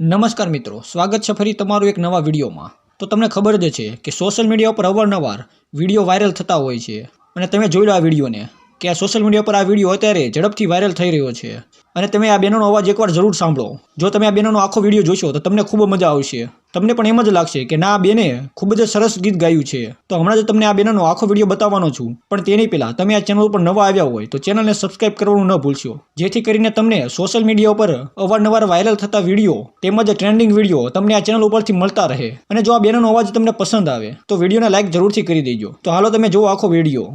નમસ્કાર મિત્રો, સ્વાગત છે ફરી તમારું એક નવા વિડીયોમાં. તો તમને ખબર જ છે કે સોશિયલ મીડિયા ઉપર અવારનવાર વીડિયો વાયરલ થતા હોય છે અને તમે જોઈ લો આ વિડીયોને કે આ સોશિયલ મીડિયા પર આ વીડિયો અત્યારે ઝડપથી વાયરલ થઈ રહ્યો છે. અને તમે આ બેનોનો અવાજ એકવાર જરૂર સાંભળો. જો તમે આ બેનોનો આખો વીડિયો જોશો, તો તમને ખૂબ મજા આવશે. તમને પણ એમ જ લાગશે કે ના, આ બેને ખૂબ જ સરસ ગીત ગાયું છે. તો હમણાં જ તમને આ બેનનો આખો વીડિયો બતાવવાનો છું. પણ તેની પહેલાં, તમે આ ચેનલ ઉપર નવા આવ્યા હોય, તો ચેનલને સબસ્ક્રાઇબ કરવાનું ન ભૂલશો. જેથી કરીને તમને સોશિયલ મીડિયા ઉપર અવારનવાર વાયરલ થતા વીડિયો તેમજ ટ્રેન્ડિંગ વીડિયો તમને આ ચેનલ ઉપરથી મળતા રહે. અને જો આ બેનનો અવાજ તમને પસંદ આવે, તો વિડીયોને લાઇક જરૂરથી કરી દેજો. તો હાલો તમે જુઓ આખો વીડિયો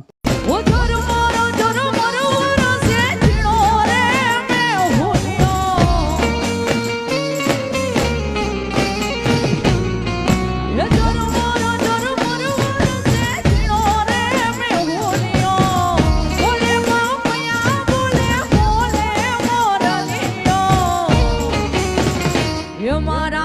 tomorrow.